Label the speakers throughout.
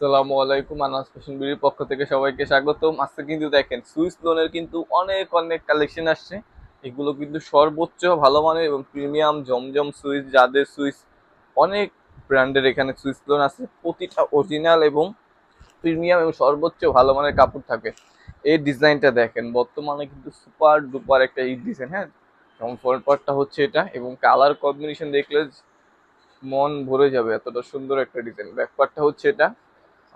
Speaker 1: আসসালামু আলাইকুম, আনাস ফ্যাশন বিডির পক্ষ থেকে সবাইকে স্বাগতম। আজকে কিন্তু দেখেন, সুইস লোনের কিন্তু অনেক অনেক কালেকশন আসছে। এগুলো কিন্তু সর্বোচ্চ ভালো মানের এবং প্রিমিয়াম জমজম সুইস, যাদের সুইস অনেক ব্র্যান্ডের এখানে সুইস লোন আছে, প্রতিটা অরিজিনাল এবং প্রিমিয়াম এবং সর্বোচ্চ ভালো মানের কাপড় থাকে। এই ডিজাইনটা দেখেন, বর্তমানে কিন্তু সুপার ডুপার একটা এই ডিজাইন হ্যাঁ? যেমন ফ্রন্ট পার্টটা হচ্ছে এটা এবং কালার কম্বিনেশন দেখলে মন ভরে যাবে, এতটা সুন্দর একটা ডিজাইন। ব্যাক পার্টটা হচ্ছে এটা।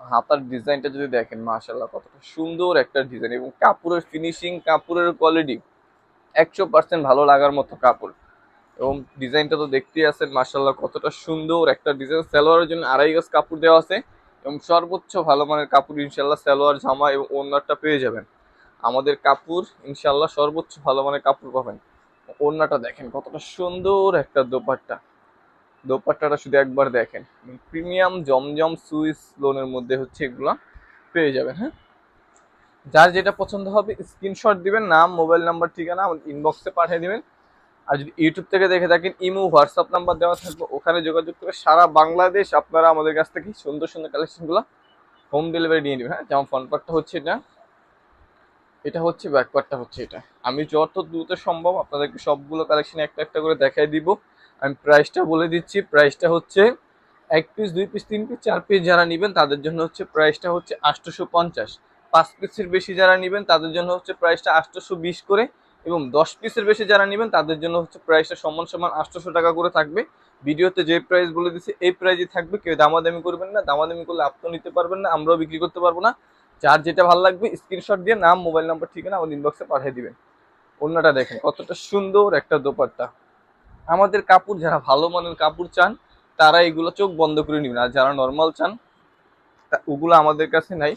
Speaker 1: হাতার ডিজাইনটা যদি দেখেন মাশাল্লাহ কতটা সুন্দর একটা ডিজাইন এবং কাপড়ের ফিনিশিং কাপড়ের কোয়ালিটি একশো পার্সেন্ট ভালো লাগার মতো কাপড়। এবং ডিজাইনটা তো দেখতেই আছেন মাশাল্লাহ কতটা সুন্দর একটা ডিজাইন। সালোয়ারের জন্য আড়াই গজ কাপড় দেওয়া আছে এবং সর্বোচ্চ ভালো মানের কাপড় ইনশাল্লাহ সালোয়ার, জামা এবং ওড়নাটা পেয়ে যাবেন। আমাদের কাপড় ইনশাল্লাহ সর্বোচ্চ ভালো মানের কাপড় পাবেন। ওড়নাটা দেখেন কতটা সুন্দর একটা দোপাট্টা। দোপাট্টাটা শুধু একবার দেখেন। প্রিমিয়াম জমজম সুইস লোনের মধ্যে হচ্ছে এগুলা পেয়ে যাবেন হ্যাঁ? যার যেটা পছন্দ হবে স্ক্রিনশট দিবেন, নাম, মোবাইল নাম্বার, ঠিকানা, আমাদের ইনবক্সে পাঠিয়ে দিবেন। আর যদি ইউটিউব থেকে দেখে থাকেন, ইমো হোয়াটসঅ্যাপ নাম্বার দেওয়া থাকবে, ওখানে যোগাযোগ করে সারা বাংলাদেশ আপনারা আমাদের কাছ থেকে সুন্দর সুন্দর কালেকশনগুলো হোম ডেলিভারি নিয়ে নেবেন হ্যাঁ? যেমন ফ্রন্ট পার্টটা হচ্ছে এটা এটা হচ্ছে ব্যাক পার্টটা হচ্ছে এটা। আমি যত দ্রুত সম্ভব আপনাদেরকে সবগুলো কালেকশন একটা একটা করে দেখাই দিব। আমি প্রাইসটা বলে দিচ্ছি প্রাইসটা হচ্ছে এক পিস দুই পিস তিন পিস চার পিস যারা নেবেন তাদের জন্য হচ্ছে প্রাইসটা হচ্ছে আটশোশো পঞ্চাশ। পাঁচ পিসের বেশি যারা নেবেন তাদের জন্য হচ্ছে প্রাইসটা আটশোশো বিশ করে এবং দশ পিসের বেশি যারা নেবেন তাদের জন্য হচ্ছে প্রাইসটা সমান সমান আটশোশো টাকা করে থাকবে। ভিডিওতে যে প্রাইস বলে দিচ্ছে এই প্রাইসই থাকবে, কেউ দামাদামি করবেন না, দামাদামি করলে আপনিও নিতে পারবেন না, আমরাও বিক্রি করতে পারব না। যার যেটা ভালো লাগবে স্ক্রিনশট দিয়ে নাম মোবাইল নাম্বার ঠিকানা আমাদের ইনবক্সে পাঠিয়ে দিবেন। অন্যটা দেখেন কতটা সুন্দর একটা দোপাট্টা। আমাদের কাপড় যারা ভালো মানের কাপড় চান, তারা এগুলো চোখ বন্ধ করে নেবেন। আর যারা নর্মাল চান ওগুলো আমাদের কাছে নাই।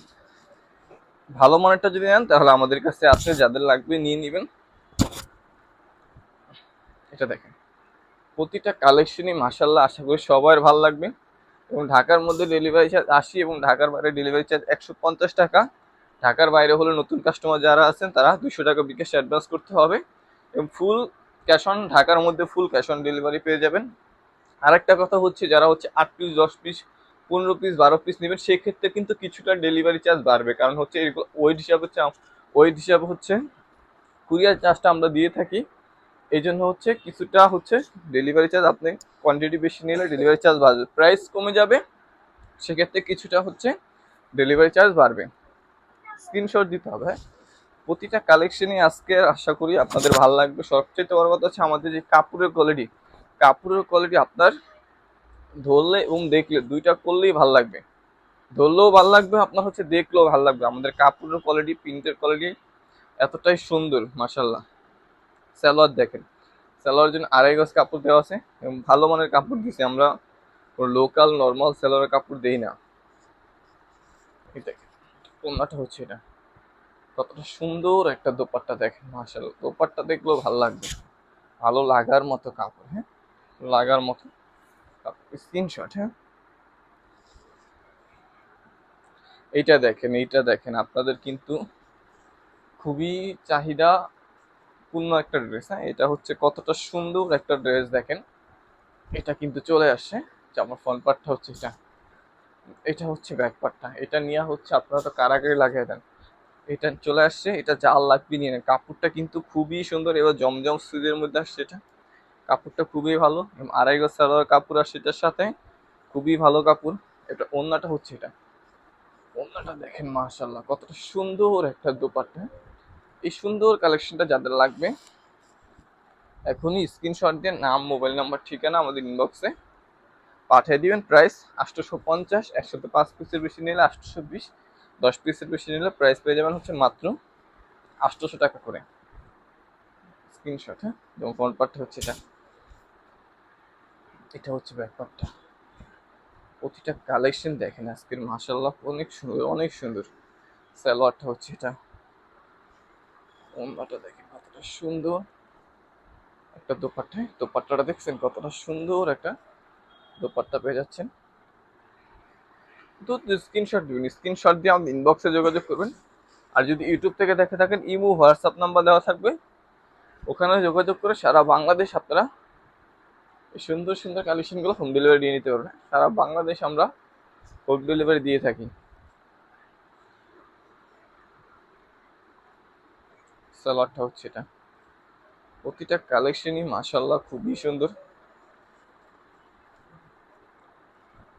Speaker 1: ভালো মানেরটা যদি নেন, তাহলে আমাদের কাছে আছে, যাদের লাগবে নিয়ে নেবেন। এটা দেখেন। প্রতিটা কালেকশনই মাসাল্লাহ আশা করি সবার ভালো লাগবে। এবং ঢাকার মধ্যে ডেলিভারি চার্জ আশি এবং ঢাকার বাইরে ডেলিভারি চার্জ একশো পঞ্চাশ টাকা। ঢাকার বাইরে হলে নতুন কাস্টমার যারা আছেন, তারা দুশো টাকা বিকাশ অ্যাডভান্স করতে হবে। এবং ফুল ক্যাশ অন ঢাকার মধ্যে ফুল ক্যাশ অন ডেলিভারি পেয়ে যাবেন। আরেকটা কথা হচ্ছে, যারা হচ্ছে আট পিস দশ পিস পনেরো পিস বারো পিস নেবেন, সেক্ষেত্রে কিন্তু কিছুটা ডেলিভারি চার্জ বাড়বে। কারণ হচ্ছে এগুলো ওয়েট হিসাবে হচ্ছে ওয়েট হিসাবে হচ্ছে কুরিয়ার চার্জটা আমরা দিয়ে থাকি। এই জন্য হচ্ছে কিছুটা হচ্ছে ডেলিভারি চার্জ আপনি কোয়ান্টিটি বেশি নিলে ডেলিভারি চার্জ বাড়বে। প্রাইস কমে যাবে, সেক্ষেত্রে কিছুটা হচ্ছে ডেলিভারি চার্জ বাড়বে। স্ক্রিনশট দিতে হবে হ্যাঁ? প্রতিটা কালেকশনই আজকে আশা করি আপনাদের ভালো লাগবে। সবচেয়ে বড় কথা হচ্ছে আমাদের যে কাপড়ের কোয়ালিটি কাপড়ের কোয়ালিটি আপনার ধরলে এবং দেখলে, দুইটা করলেই ভালো লাগবে। ধরলেও ভালো লাগবে, আপনার হচ্ছে দেখলেও ভালো লাগবে। আমাদের কাপড়ের কোয়ালিটি প্রিন্টের কোয়ালিটি এতটাই সুন্দর মাসাল্লাহ সালোয়ার দেখেন সালোয়ার জন্য আড়াই গজ কাপড় দেওয়া আছে এবং ভালো মানের কাপড় দিছি আমরা। লোকাল নর্মাল সালোয়ারের কাপড় দেই না। দেখেন, কোনটা হচ্ছে এটা। কতটা সুন্দর একটা দোপাট্টা দেখেন মাসাল দোপাট্টা দেখলেও ভালো লাগবে। ভালো লাগার মতো কাপড় হ্যাঁ? লাগার মতো স্ক্রিনশট হ্যাঁ? এইটা দেখেন এইটা দেখেন। আপনাদের কিন্তু খুবই চাহিদা পূর্ণ একটা ড্রেস হ্যাঁ? এটা হচ্ছে কতটা সুন্দর একটা ড্রেস দেখেন। এটা কিন্তু চলে আসছে। যে আমার ফ্রন্ট পার্টটা হচ্ছে এটা। এটা হচ্ছে ব্যাক পার্টটা এটা নিয়ে হচ্ছে আপনারা তো কারাগারি লাগিয়ে দেন। এটা চলে আসছে, এটা জাল লাগবে নিয়ে কাপড়টা কিন্তু খুবই সুন্দর, এবার জমজম সুইজের মধ্যে আসছে এটা। কাপড়টা খুবই ভালো আড়াই গজ সালোয়ার কাপড় আসছে এটার সাথে। খুবই ভালো কাপড়। এটা ওন্নাটা হচ্ছে এটা। ওন্নাটা দেখেন মাশাল্লাহ কতটা সুন্দর একটা দোপাট্টা। এই সুন্দর কালেকশনটা যাদের লাগবে, এখনই স্ক্রিনশট দিয়ে নাম, মোবাইল নাম্বার, ঠিকানা আমাদের ইনবক্সে পাঠিয়ে দিবেন। প্রাইস আটশোশো পঞ্চাশ একশোতে পাঁচ পিসের বেশি নিলে আটশোশো বিশ। দশ পিসের বেশি নিলে প্রাইস পেয়ে যাবেন হচ্ছে মাত্র আটশোশো টাকা করে। স্ক্রিনশট হ্যাঁ? যেমন ফ্রন্ট পার্টটা হচ্ছে এটা। এটা হচ্ছে ব্যাক পার্টটা প্রতিটা কালেকশন দেখেন আজকের মাসাল্লাহ অনেক সুন্দর অনেক সুন্দর। সালোয়ারটা হচ্ছে এটা। ওন্নাটা দেখেন কতটা সুন্দর। একটা দোপাট্টা দোপাট্টাটা দেখছেন কতটা সুন্দর একটা দোপাট্টা পেয়ে যাচ্ছেন। তো স্ক্রিনশট দিবেন। স্ক্রিনশট দিয়ে আমাদের ইনবক্সে যোগাযোগ করবেন। আর যদি ইউটিউব থেকে দেখে থাকেন, ইমো হোয়াটসঅ্যাপ নাম্বার দেওয়া থাকবে। ওখানে যোগাযোগ করে সারা বাংলাদেশ আপনারা সুন্দর সুন্দর কালেকশনগুলো হোম ডেলিভারি দিয়ে নিতে পারবেন। সারা বাংলাদেশ আমরা হোম ডেলিভারি দিয়ে থাকি। সালোয়ারটা হচ্ছে এটা। প্রতিটা কালেকশনই মাশাল্লাহ খুবই সুন্দর।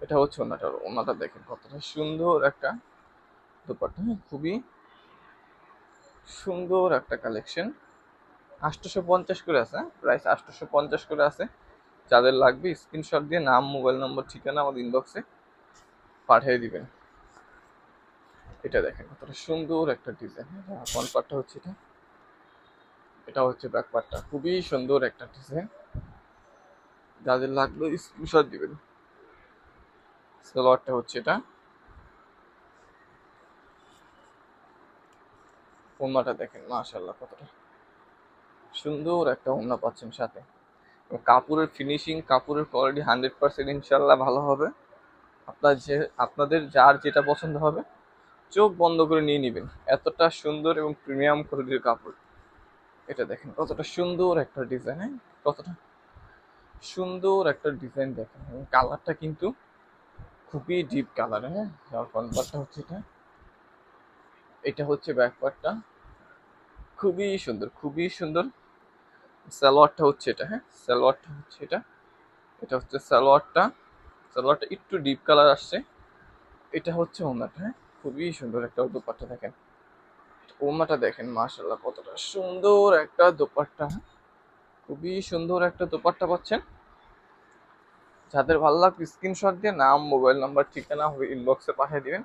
Speaker 1: এটা হচ্ছে ওনাটা ওনাটা দেখেন কতটা সুন্দর একটা দোপাট্টা হ্যাঁ, খুবই সুন্দর একটা কালেকশন। আটশোশো পঞ্চাশ করে আছে প্রাইস আটশোশো পঞ্চাশ করে আছে। যাদের লাগবে স্ক্রিনশট দিয়ে নাম মোবাইল নম্বর ঠিকানা আমাদের ইনবক্সে পাঠিয়ে দিবেন। এটা দেখেন কতটা সুন্দর একটা ডিজাইন ফ্রন্ট পার্টটা হচ্ছে এটা। এটা হচ্ছে ব্যাক পার্টটা খুবই সুন্দর একটা ডিজাইন যাদের লাগবে স্ক্রিনশট দিবেন। সালোয়ারটা হচ্ছে এটা। ওন্নাটা দেখেন মাশাল্লাহ কতটা। সুন্দর একটা ওন্না পাচ্ছেন সাথে। কাপড়ের ফিনিশিং কাপড়ের কোয়ালিটি হান্ড্রেড পার্সেন্ট ইনশাল্লাহ ভালো হবে। আপনার যে, আপনাদের যার যেটা পছন্দ হবে, চোখ বন্ধ করে নিয়ে নেবেন। এতটা সুন্দর এবং প্রিমিয়াম কোয়ালিটির কাপড়। এটা দেখেন, কতটা সুন্দর একটা ডিজাইন হ্যাঁ? কতটা সুন্দর একটা ডিজাইন দেখেন। কালারটা কিন্তু খুবই ডিপ কালার হ্যাঁ? যার পার্টটা হচ্ছে এটা। এটা হচ্ছে ব্যাক পার্টটা খুবই সুন্দর খুবই সুন্দর। সালোয়ারটা হচ্ছে এটা হ্যাঁ? সালোয়ারটা হচ্ছে এটা। এটা হচ্ছে সালোয়ারটা। সালোয়ারটা একটু ডিপ কালার আসছে। এটা হচ্ছে ওনাটা হ্যাঁ? খুবই সুন্দর একটা দোপাট্টা, দেখেন। ওনাটা দেখেন মাশাল্লাহ কতটা সুন্দর একটা দোপাট্টা খুবই সুন্দর একটা দোপাট্টা পাচ্ছেন। যাদের ভালো লাগবে স্ক্রিনশট দিয়ে নাম মোবাইল নাম্বার ঠিকানা হবে ইনবক্সে পাঠিয়ে দিবেন।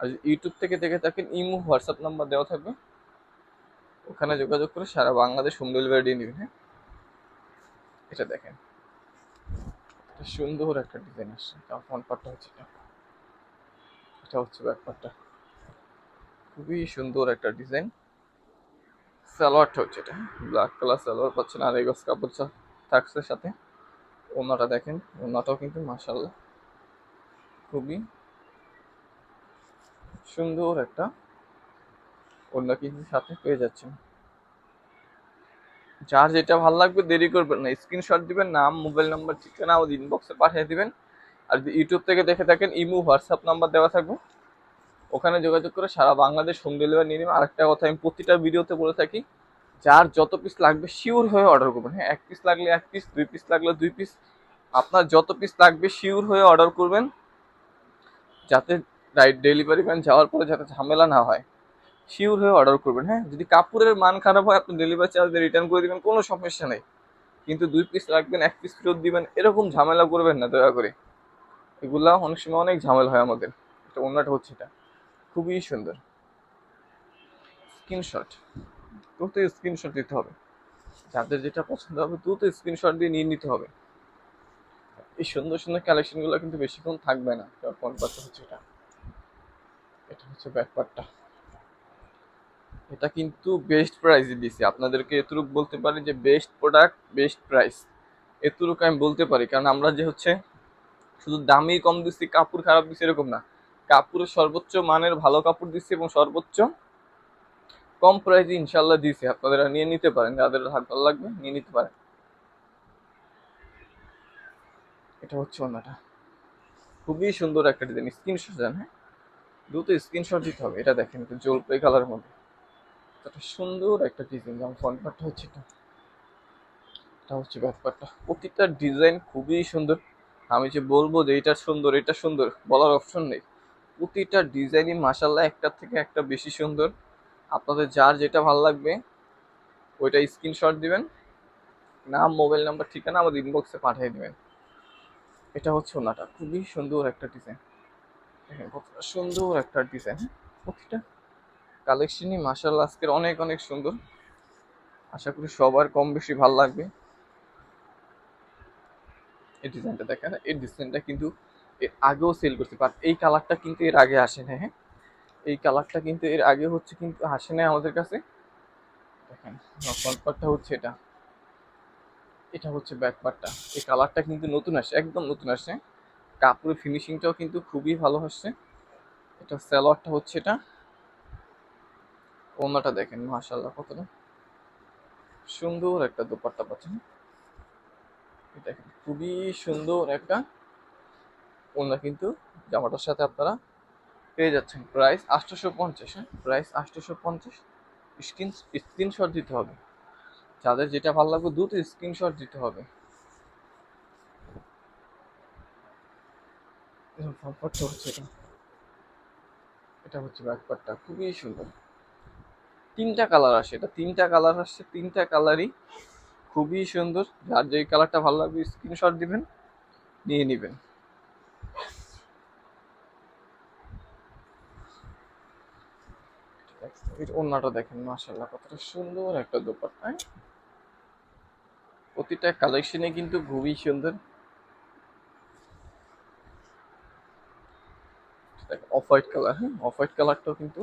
Speaker 1: আর ইউটিউব থেকে দেখে থাকেন, ইমো হোয়াটসঅ্যাপ নাম্বার দেওয়া থাকবে। ওখানে যোগাযোগ করে সারা বাংলাদেশ হোম ডেলিভারি দিয়ে নেবেন হ্যাঁ? এটা দেখেন। এটা সুন্দর একটা ডিজাইন আসছে। ফ্রন্ট পার্টটা হচ্ছে এটা। এটা হচ্ছে ব্যাক খুবই সুন্দর একটা ডিজাইন সালোয়ারটা হচ্ছে এটা ব্ল্যাক কালার সালোয়ার পাচ্ছেন, আর এগোস কাপড় থাকছে সাথে। ওনাটা দেখেন, ওনাটাও কিন্তু মাসাল্লাহ খুবই সুন্দর একটা ওনা কিন্তু সাথে পেয়ে যাচ্ছেন। যার যেটা ভালো লাগবে দেরি করবেন না স্ক্রিনশট দিবেন, নাম মোবাইল নাম্বার ঠিকানা আমাদের ইনবক্সে পাঠিয়ে দিবেন। আর যদি ইউটিউব থেকে দেখে থাকেন, ইমো হোয়াটসঅ্যাপ নাম্বার দেওয়া থাকবে। ওখানে যোগাযোগ করে সারা বাংলাদেশ হোম ডেলিভারি নিয়ে নেবেন। আরেকটা কথা, আমি প্রতিটা ভিডিওতে বলে থাকি যার যত পিস লাগবে শিওর হয়ে অর্ডার করবেন। হ্যাঁ এক পিস লাগলে এক পিস দুই পিস লাগলে দুই পিস আপনার যত পিস লাগবে শিওর হয়ে অর্ডার করবেন। যাতে ডেলিভারি ম্যান যাওয়ার পরে যাতে ঝামেলা না হয় শিওর হয়ে অর্ডার করবেন। হ্যাঁ যদি কাপড়ের মান খারাপ হয়, আপনি ডেলিভারি চার্জ রিটার্ন করে দেবেন, কোনো সমস্যা নেই। কিন্তু দুই পিস রাখবেন, এক পিস ফেরত দিবেন, এরকম ঝামেলা করবেন না, দয়া করে। এগুলা অনেক সময় অনেক ঝামেলা হয় আমাদের। এটা অন্যটা হচ্ছে এটা। খুবই সুন্দর। স্ক্রিনশট দ্রুত স্ক্রিনশট দিতে হবে। যাদের যেটা পছন্দ হবে, দ্রুত স্ক্রিনশট দিয়ে নিয়ে নিতে হবে। এই সুন্দর সুন্দর কালেকশনগুলো কিন্তু বেশিক্ষণ থাকবে না। পার্টটা হচ্ছে এটা। এটা হচ্ছে ব্যাপারটা। এটা কিন্তু বেস্ট প্রাইসে দিছি আপনাদেরকে এতটুক বলতে পারি যে বেস্ট প্রোডাক্ট বেস্ট প্রাইস এতটুক আমি বলতে পারি। কারণ আমরা যে হচ্ছে শুধু দামই কম দিচ্ছি, কাপড় খারাপ দিচ্ছি, এরকম না। কাপড়ের সর্বোচ্চ মানের ভালো কাপড় দিচ্ছি এবং সর্বোচ্চ কম প্রাইসে ইনশাল্লাহ দিছি আপনারা নিয়ে নিতে পারেন, যাদের হাত ভালো লাগবে নিয়ে নিতে পারেন। এটা হচ্ছে অন্যটা খুবই সুন্দর একটা ডিজাইন স্ক্রিনশট দেন হ্যাঁ? দ্রুত স্ক্রিনশট দিতে হবে। এটা দেখেন, একটু জলপাই কালার মধ্যে। একটা সুন্দর একটা ডিজাইন যেমন ফ্রন্ট পার্টটা হচ্ছে এটা। এটা হচ্ছে ব্যাক পার্টটা প্রতিটা ডিজাইন খুবই সুন্দর। আমি যে বলব যে এটা সুন্দর এটা সুন্দর, বলার অপশন নেই। প্রতিটা ডিজাইনই মাসাল্লাহ একটার থেকে একটা বেশি সুন্দর। আপনাদের যার যেটা ভালো লাগবে, ওইটা স্ক্রিনশট দিবেন। নাম মোবাইল নাম্বার ঠিকানা আমাদের ইনবক্সে পাঠিয়ে দিবেন। এটা হচ্ছে ওনাটা। খুবই সুন্দর একটা ডিজাইন কতটা সুন্দর একটা ডিজাইন প্রতিটা কালেকশনই মাসাল্লাহ আজকের অনেক অনেক সুন্দর। আশা করি সবার কম বেশি ভালো লাগবে। এই ডিজাইনটা দেখেন, এই ডিজাইনটা কিন্তু এর আগেও সেল করতে পার এই কালারটা কিন্তু এর আগে আসে না হ্যাঁ। এই কালারটা কিন্তু এর আগে হচ্ছে কিন্তু আসে নাই আমাদের কাছে। দেখেন পার্টটা হচ্ছে এটা। এটা হচ্ছে ব্যাক পার্টটা এই কালারটা কিন্তু নতুন আসছে একদম নতুন আসছে কাপড়ের ফিনিশিংটাও কিন্তু খুবই ভালো হচ্ছে এটা স্যালোয়ারটা হচ্ছে এটা। ওনাটা দেখেন মাশাল্লাহ কতটা সুন্দর একটা দোপাট্টা পাচ্ছেন। দেখেন, খুবই সুন্দর একটা ওনা কিন্তু জামাটার সাথে আপনারা পেয়ে যাচ্ছেন প্রাইস আটশোশো পঞ্চাশ হ্যাঁ? প্রাইস আটশোশো পঞ্চাশ স্ক্রিন স্ক্রিনশট দিতে হবে। যাদের যেটা ভালো লাগবে দ্রুত স্ক্রিনশট দিতে হবে। এটা। হচ্ছে ব্যাকপার্টটা খুবই সুন্দর। তিনটা কালার আসে। এটা তিনটা কালার আসছে। তিনটা কালারই খুবই সুন্দর। যার যেই কালারটা ভালো লাগবে স্ক্রিনশট দিবেন, নিয়ে নেবেন। এর ওন্নাটা দেখেন মাশাল্লাহ কতটা সুন্দর একটা দোপাট্টা। হ্যাঁ? প্রতিটা কালেকশনে কিন্তু খুবই সুন্দর। অফ হোয়াইট কালার হ্যাঁ? অফ হোয়াইট কালারটাও কিন্তু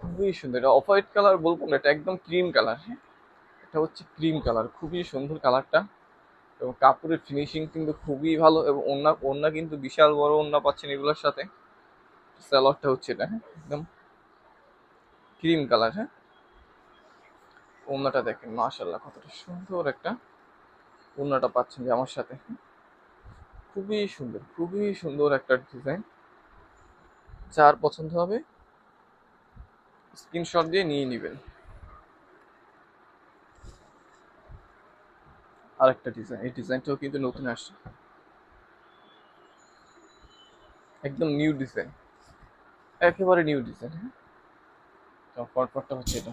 Speaker 1: খুবই সুন্দর। এটা অফ হোয়াইট কালার বলব না, এটা একদম ক্রিম কালার হ্যাঁ? এটা হচ্ছে ক্রিম কালার খুবই সুন্দর কালারটা এবং কাপড়ের ফিনিশিং কিন্তু খুবই ভালো এবং ওন্না ওন্না কিন্তু বিশাল বড় ওন্না পাচ্ছেন এগুলোর সাথে। স্যালোয়ারটা হচ্ছে এটা হ্যাঁ? একদম ক্রিম কালার হ্যাঁ? ওন্নাটা দেখেন মাশাল্লাহ কতটা সুন্দর একটা ওন্নাটা পাচ্ছেন যে আমার সাথে খুবই সুন্দর খুবই সুন্দর একটা ডিজাইন। যার পছন্দ হবে, স্ক্রিনশট দিয়ে নিয়ে নেবেন। আরেকটা ডিজাইন, এই ডিজাইনটাও কিন্তু নতুন আসছে। একদম নিউ ডিজাইন, একেবারে নিউ ডিজাইন হ্যাঁ? ফ্রন্ট হচ্ছে এটা।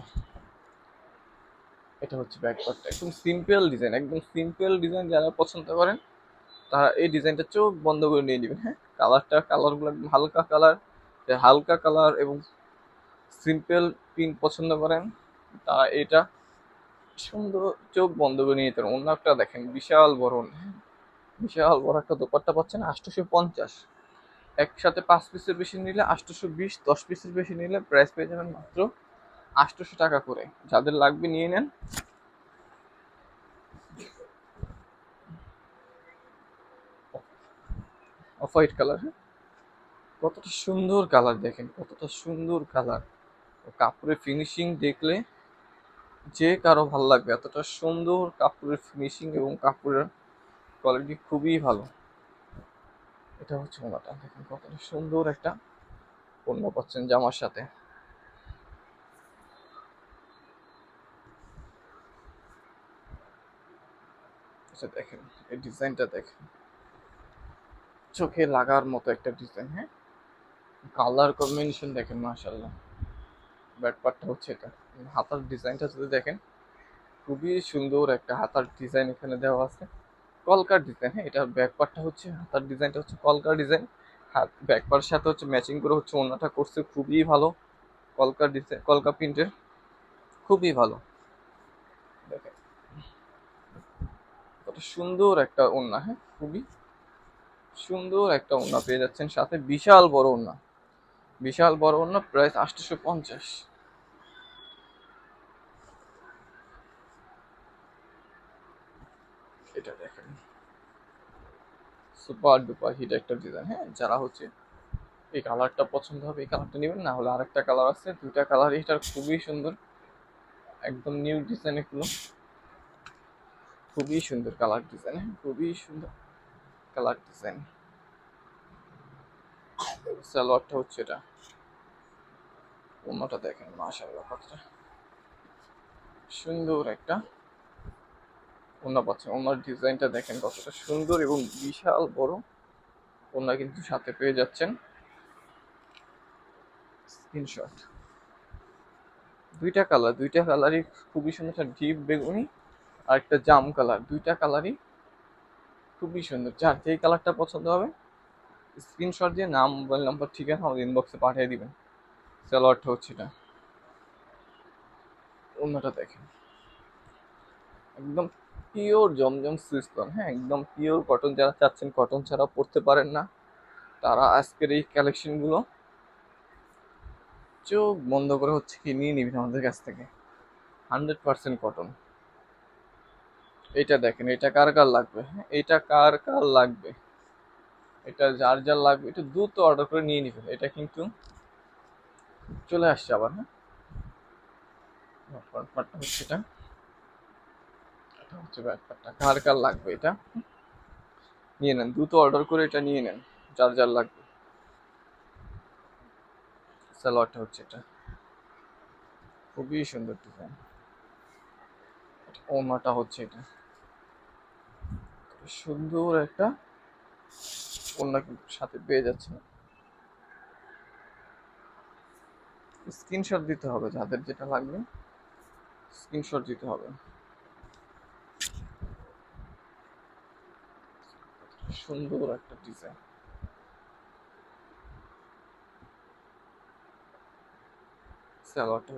Speaker 1: এটা হচ্ছে ব্যাক পার্টটা একদম সিম্পল ডিজাইন একদম সিম্পল ডিজাইন যারা পছন্দ করেন, তারা এই ডিজাইনটা চোখ বন্ধ করে নিয়ে নেবেন হ্যাঁ? কালারটা কালারগুলো একদম হালকা কালার হালকা কালার এবং সিম্পল প্রিন্ট পছন্দ করেন, তারা এটা সুন্দর চোখ বন্ধ করে নিয়ে যেতে পারেন। অন্য একটা দেখেন, বিশাল বড় হ্যাঁ? বিশাল বড় একটা দোপাট্টা পাচ্ছেন আটশোশো পঞ্চাশ। একসাথে পাঁচ পিসের বেশি নিলে আটশোশো বিশ, দশ পিসের বেশি নিলে প্রাইস পেয়ে যাবেন মাত্র আটশোশো টাকা করে। যাদের লাগবে নিয়ে নেন। অফ হোয়াইট কালার হ্যাঁ? কতটা সুন্দর কালার দেখেন, কতটা সুন্দর কালার কাপড়ের ফিনিশিং দেখলে যে কারও ভালো লাগবে, এতটা সুন্দর কাপড়ের ফিনিশিং এবং কাপড়ের কোয়ালিটি খুবই ভালো। এটা হচ্ছে ওনাটা দেখেন কতটা সুন্দর একটা পণ্য পাচ্ছেন জামার সাথে। আচ্ছা দেখেন, এই ডিজাইনটা দেখেন। চোখে লাগার মতো একটা ডিজাইন হ্যাঁ? কালার কম্বিনেশন দেখেন মাশাল্লাহ ব্যাট পার্টটা হচ্ছে এটা। হাতার ডিজাইনটা যদি দেখেন, খুবই সুন্দর একটা হাতার ডিজাইন এখানে দেওয়া আছে। কলকার ডিজাইন হ্যাঁ ব্যাক পার্টটা হচ্ছে, হাতার ডিজাইনটা হচ্ছে কলকার ডিজাইন হাত ব্যাক পার্টের সাথে হচ্ছে ম্যাচিং করে হচ্ছে ওনাটা করছে, খুবই ভালো। কলকার ডিজাইন কলকা প্রিন্টের খুবই ভালো। কত সুন্দর একটা ওড়না হ্যাঁ খুবই সুন্দর একটা ওড়না পেয়ে যাচ্ছেন। সাথে বিশাল বড় ওড়না। বিশাল বড় ওড়না, প্রাইস আটশোশো পঞ্চাশ এটা দেখেন সুপার ডুপার হিট একটা ডিজাইন হ্যাঁ? যারা হচ্ছে এই কালারটা পছন্দ হবে, এই কালারটা নেবেন, না হলে আরেকটা কালার আছে। দুইটা কালার এটার খুবই সুন্দর। একদম নিউ ডিজাইন এগুলো খুবই সুন্দর কালার ডিজাইন হ্যাঁ? খুবই সুন্দর কালার ডিজাইন সালোয়ারটা হচ্ছে এটা। অন্যটা দেখেন, মাশাআল্লাহ, কতটা সুন্দর একটা। ওনা পাচ্ছেন ওনার ডিজাইনটা দেখেন কতটা সুন্দর এবং বিশাল বড়। ওনা কিন্তু সাথে পেয়ে যাচ্ছেন। স্ক্রিনশট দুইটা কালার দুইটা কালারই খুবই সুন্দর। ডিপ বেগুনি আর একটা জাম কালার দুইটা কালারই খুবই সুন্দর। যার যেই কালারটা পছন্দ হবে স্ক্রিনশট দিয়ে নাম মোবাইল নাম্বার ঠিকানা আমাদের ইনবক্সে পাঠিয়ে দিবেন। সালোয়ারটা হচ্ছে এটা। অন্যটা দেখেন। একদম পিওর জমজম সুইস্তন হ্যাঁ একদম পিওর কটন যারা চাচ্ছেন কটন ছাড়া পরতে পারেন না। তারা আজকের এই কালেকশনগুলো চোখ বন্ধ করে হচ্ছে কি নিয়ে নিবেন আমাদের কাছ থেকে। হান্ড্রেড পার্সেন্ট কটন এটা দেখেন, এটা কার কার লাগবে? হ্যাঁ এটা কার কার লাগবে? এটা যার যার লাগবে একটু দ্রুত অর্ডার করে নিয়ে নেবেন। এটা কিন্তু চলে আসছে আবার হ্যাঁ। এটা। এটা হচ্ছে ব্যাপারটা। কার কার লাগবে এটা? নিয়ে নেন, দ্রুত অর্ডার করে এটা নিয়ে নেন, যার যার লাগবে। সালোয়ারটা হচ্ছে এটা। খুবই সুন্দর ডিজাইন ওনাটা হচ্ছে এটা। সুন্দর একটা ওনা কিন্তু সাথে পেয়ে যাচ্ছে স্ক্রিনশট দিতে হবে, যাদের যেটা লাগবে, স্ক্রিনশট দিতে হবে। সুন্দর একটা ডিজাইন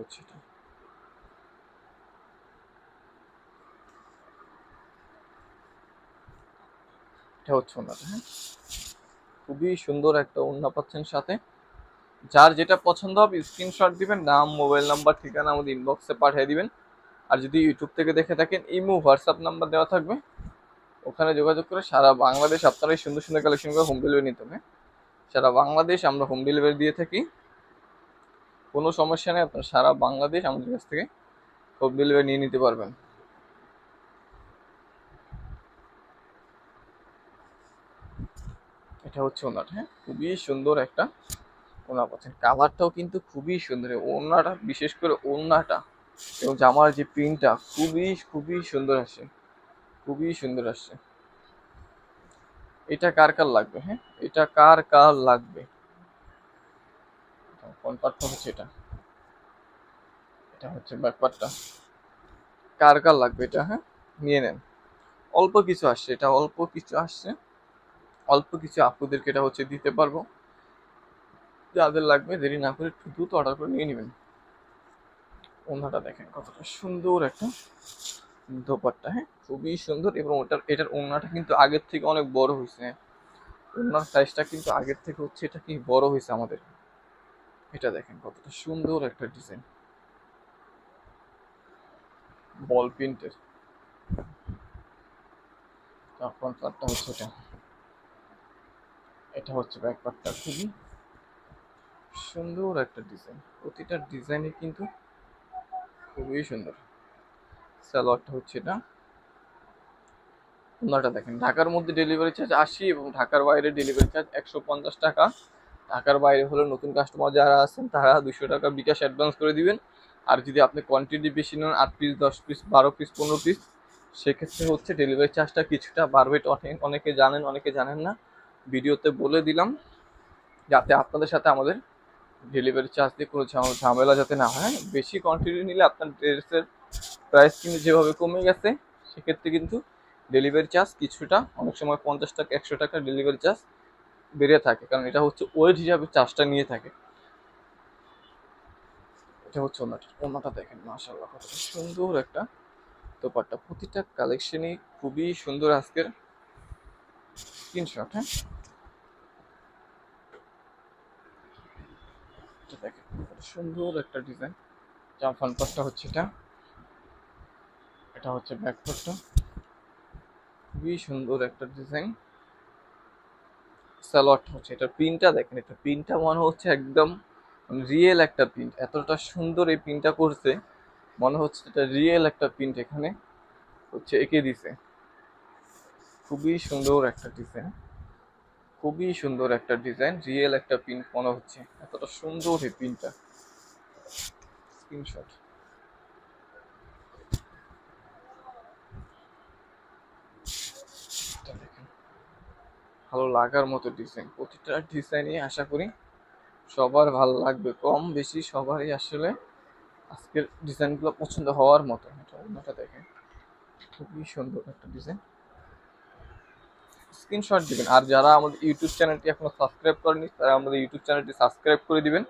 Speaker 1: হচ্ছে এটা। এটা হচ্ছে হ্যাঁ। খুবই সুন্দর একটা ওন্না পাচ্ছেন সাথে। যার যেটা পছন্দ হবে স্ক্রিনশট দিবেন, নাম মোবাইল নাম্বার ঠিকানা আমাদের ইনবক্সে পাঠিয়ে দিবেন। আর যদি ইউটিউব থেকে দেখে থাকেন, ইমো হোয়াটসঅ্যাপ নাম্বার দেওয়া থাকবে। ওখানে যোগাযোগ করে সারা বাংলাদেশ আপনারা এই সুন্দর সুন্দর কালেকশন করে হোম ডেলিভারি নিতে হবে। সারা বাংলাদেশ আমরা হোম ডেলিভারি দিয়ে থাকি। কোনো সমস্যা নেই, আপনারা সারা বাংলাদেশ আমাদের কাছ থেকে হোম ডেলিভারি নিয়ে নিতে পারবেন। এটা হচ্ছে ওনাটা হ্যাঁ? খুবই সুন্দর একটা ওনা পাচ্ছেন কালারটাও কিন্তু খুবই সুন্দর। ওনাটা, বিশেষ করে ওনাটা এবং জামার যে প্রিন্টটা খুবই খুবই সুন্দর আসছে খুবই সুন্দর আসছে। এটা কার কার লাগবে হ্যাঁ? এটা কার কার লাগবে? কোন পার্টটা হচ্ছে এটা? এটা হচ্ছে ব্যাক পার্টটা কার কার লাগবে এটা হ্যাঁ? নিয়ে নেন। অল্প কিছু আসছে, এটা অল্প কিছু আসছে। অল্প কিছু আপুদেরকে এটা হচ্ছে দিতে পারব। যাদের লাগবে, দেরি না করে একটু দ্রুত অর্ডার করে নিয়ে নেবেন। ওনাটা দেখেন কতটা সুন্দর একটা দোপাট্টা হ্যাঁ? খুবই সুন্দর এবং ওটার, এটার ওনাটা কিন্তু আগের থেকে অনেক বড় হয়েছে। হ্যাঁ ওনার সাইজটা কিন্তু আগের থেকে হচ্ছে এটা কি বড় হয়েছে আমাদের। এটা দেখেন কতটা সুন্দর একটা ডিজাইন বল প্রিন্টের তখন পার্টটা হচ্ছে এটা। এটা হচ্ছে ব্যাক পার্টটা খুবই সুন্দর একটা ডিজাইন প্রতিটা ডিজাইনে কিন্তু খুবই সুন্দর। সালোয়ারটা হচ্ছে এটা। ওনাটা দেখেন, ঢাকার মধ্যে ডেলিভারি চার্জ আশি এবং ঢাকার বাইরে ডেলিভারি চার্জ একশো পঞ্চাশ টাকা। ঢাকার বাইরে হলে নতুন কাস্টমার যারা আছেন, তারা দুশো টাকা বিকাশ অ্যাডভান্স করে দিবেন। আর যদি আপনি কোয়ান্টিটি বেশি নেন, আট পিস দশ পিস বারো পিস পনেরো পিস সেক্ষেত্রে হচ্ছে ডেলিভারি চার্জটা কিছুটা বাড়বে। অনেক, অনেকে জানেন অনেকে জানেন না। ভিডিওতে বলে দিলাম, যাতে আপনাদের সাথে আমাদের ডেলিভারি চার্জ দিয়ে কোনো ঝাম- ঝামেলা যাতে না হয়। বেশি কোয়ান্টিটি নিলে আপনার ড্রেসের প্রাইস কিন্তু যেভাবে কমে গেছে, সেক্ষেত্রে কিন্তু ডেলিভারি চার্জ কিছুটা, অনেক সময় পঞ্চাশ টাকা, একশো টাকা ডেলিভারি চার্জ বেড়ে থাকে। কারণ এটা হচ্ছে ওয়েট হিসাবে চার্জটা নিয়ে থাকে। এটা হচ্ছে ওনাটা। ওনাটা দেখেন মাশাল্লাহ কতটা সুন্দর একটা দোপাট্টা। প্রতিটা কালেকশনই খুবই সুন্দর আজকের স্ক্রিনশট হ্যাঁ? দেখেন সুন্দর একটা ডিজাইন জামা ফ্রন্ট পার্টটা হচ্ছে এটা। এটা হচ্ছে ব্যাক পার্টটা খুবই সুন্দর একটা ডিজাইন। সালোয়ারটা হচ্ছে, এটা প্রিন্টটা দেখেন, এটা প্রিন্টটা মনে হচ্ছে একদম রিয়েল একটা প্রিন্ট। এতটা সুন্দর এই প্রিন্টটা করছে মনে হচ্ছে এটা রিয়েল একটা প্রিন্ট এখানে হচ্ছে এঁকে দিছে। খুবই সুন্দর একটা ডিজাইন, খুবই সুন্দর একটা ডিজাইন রিয়েল একটা প্রিন্ট মনে হচ্ছে। এতটা সুন্দর এই প্রিন্টটা। স্ক্রিনশট দেখেন ভালো লাগার মতো ডিজাইন প্রতিটা ডিজাইনই আশা করি সবার ভালো লাগবে। কম বেশি সবারই আসলে আজকের ডিজাইনগুলো পছন্দ হওয়ার মতো। এটা অন্যটা দেখেন। খুবই সুন্দর একটা ডিজাইন স্ক্রিনশট দিবেন। আর যারা আমাদের ইউটিউব চ্যানেলটি এখনও সাবস্ক্রাইব করেনি তারা আমাদের ইউটিউব চ্যানেলটি সাবস্ক্রাইব করে দিবেন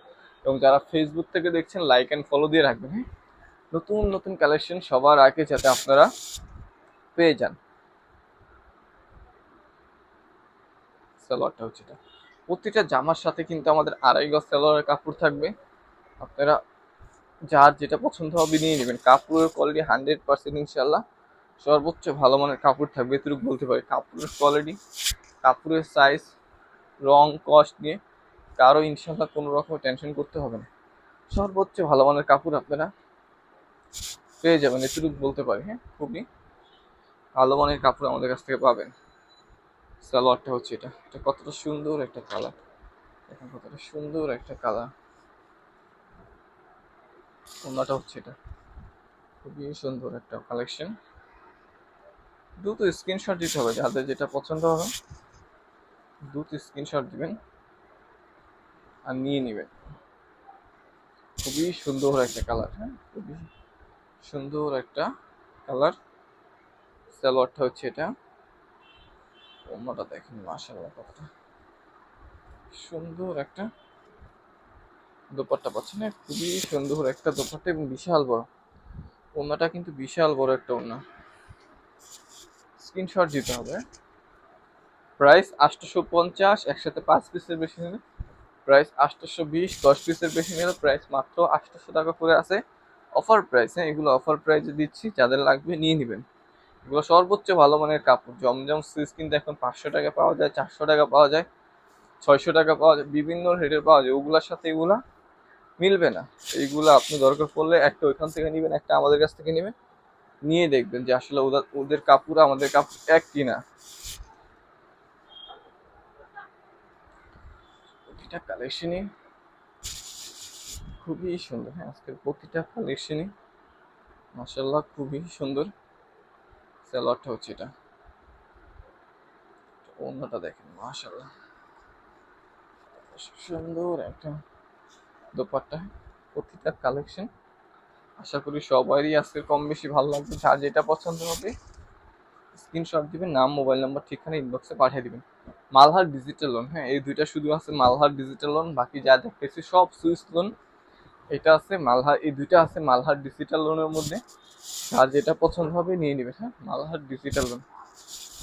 Speaker 1: এবং যারা ফেসবুক থেকে দেখছেন লাইক অ্যান্ড ফলো দিয়ে রাখবেন হ্যাঁ? নতুন নতুন কালেকশন সবার আগে যাতে আপনারা পেয়ে যান। সালোয়ারটা হচ্ছে এটা। প্রতিটা জামার সাথে কিন্তু আমাদের আড়াই গজ সালোয়ারের কাপড় থাকবে। আপনারা যার যেটা পছন্দ হবে নিয়ে নেবেন। কাপড়ের কোয়ালিটি হান্ড্রেড পার্সেন্ট ইনশাল্লাহ সর্বোচ্চ ভালো মানের কাপড় থাকবে এটুকু বলতে পারি। কাপড়ের কোয়ালিটি কাপড়ের সাইজ রং কস্ট নিয়ে কারও ইনশাল্লাহ কোনো রকম টেনশন করতে হবে না। সর্বোচ্চ ভালো মানের কাপড় আপনারা পেয়ে যাবেন এটুকু বলতে পারি। হ্যাঁ খুবই ভালো মানের কাপড় আমাদের কাছ থেকে পাবেন। সালোয়ারটা হচ্ছে এটা। এটা কতটা সুন্দর একটা কালার। দেখেন কতটা সুন্দর একটা কালার। ওনাটা হচ্ছে এটা। খুবই সুন্দর একটা কালেকশন। দ্রুত স্ক্রিনশট দিতে হবে যাদের যেটা পছন্দ হবে। দ্রুত স্ক্রিনশট দিবেন আর নিয়ে নেবেন। খুবই সুন্দর একটা কালার হ্যাঁ? খুবই সুন্দর একটা কালার। সালোয়ারটা হচ্ছে এটা। অন্যটা দেখেন, মাশাআল্লাহ কতটা সুন্দর একটা দোপাট্টা পাচ্ছেন। না খুবই সুন্দর একটা দোপাট্টা এবং বিশাল বড়। ওনাটা কিন্তু বিশাল বড় একটা ওনা স্ক্রিনশট দিতে হবে প্রাইস আটশোশো পঞ্চাশ, একসাথে পাঁচ পিসের বেশি নিলে প্রাইস আটশোশো বিশ, দশ পিসের বেশি নিলে প্রাইস মাত্র আটশোশো টাকা করে আছে। অফার প্রাইস হ্যাঁ এগুলো অফার প্রাইসে দিচ্ছি। যাদের লাগবে নিয়ে নেবেন। এগুলো সর্বোচ্চ ভালো মানের কাপড়। জমজম সুইচ কিন্তু এখন পাঁচশো টাকা পাওয়া যায়, চারশো টাকা পাওয়া যায়, ছয়শো টাকা পাওয়া যায়, বিভিন্ন রেটের পাওয়া যায়। ওগুলোর সাথে এগুলা মিলবে না। এইগুলো আপনি দরকার পড়লে একটা ওইখান থেকে নেবেন, একটা আমাদের কাছ থেকে নেবেন, নিয়ে দেখবেন যে আসলে ওদের কাপড় আমাদের কাপড় এক কিনা প্রতিটা কালেকশনই খুবই সুন্দর। হ্যাঁ আজকের প্রতিটা কালেকশনই মাসাল্লাহ খুবই সুন্দর। স্যালোয়ারটা হচ্ছে এটা। অন্যটা দেখেন মাসাল্লাহ সুন্দর একটা দোপাট্টা, প্রতিটা কালেকশন আশা করি সবারই আজকে কম বেশি ভালো লাগবে। যার যেটা পছন্দ হবে স্ক্রিনশট দিবেন, নাম মোবাইল নাম্বার ঠিকানা ইনবক্সে পাঠিয়ে দিবেন। মালহার ডিজিটাল লোন হ্যাঁ এই দুইটা শুধু আছে মালহার ডিজিটাল লোন বাকি যা দেখতেছি সব সুইস লোন এটা আছে মালহার এই দুইটা আছে মালহার ডিজিটাল লোনের মধ্যে। আর যেটা পছন্দ হবে নিয়ে নেবে হ্যাঁ? মালহার ডিজিটাল লোন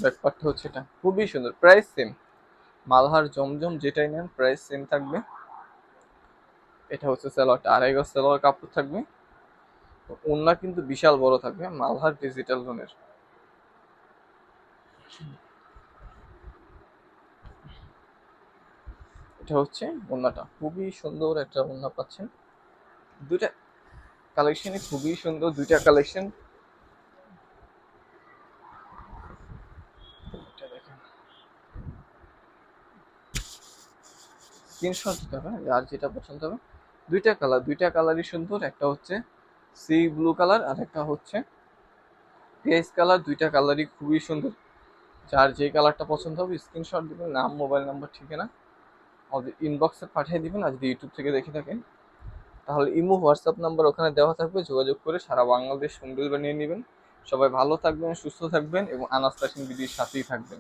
Speaker 1: ব্যাপারটা হচ্ছে এটা। খুবই সুন্দর। প্রাইস সেম মালহার জমজম যেটাই নেন, প্রাইস সেম থাকবে। এটা হচ্ছে সালোয়ারটা আড়াই গজ সালোয়ার কাপড় থাকবে। ওন্না কিন্তু বিশাল বড় থাকবে মালহার ডিজিটাল লোনের এটা হচ্ছে ওন্নাটা খুবই সুন্দর একটা ওন্না পাচ্ছেন। দুইটা কালেকশনই খুবই সুন্দর, দুইটা কালেকশন স্ক্রিনশট দিতে হবে যার যেটা পছন্দ হবে, দুইটা কালার দুইটা কালারই সুন্দর, একটা হচ্ছে সি ব্লু কালার আর একটা হচ্ছে পেস কালার দুইটা কালারই খুবই সুন্দর। যার যে কালারটা পছন্দ হবে স্ক্রিনশট দিবেন, নাম মোবাইল নাম্বার ঠিকানা ইনবক্সে পাঠিয়ে দিবেন আর যদি ইউটিউব থেকে দেখে থাকেন। তাহলে ইমো, হোয়াটসঅ্যাপ নাম্বার ওখানে দেওয়া থাকবে। যোগাযোগ করে সারা বাংলাদেশ হোম বানিয়ে নিয়ে নেবেন। সবাই ভালো থাকবেন, সুস্থ থাকবেন এবং আনাস্তাসীন বিধির সাথেই থাকবেন।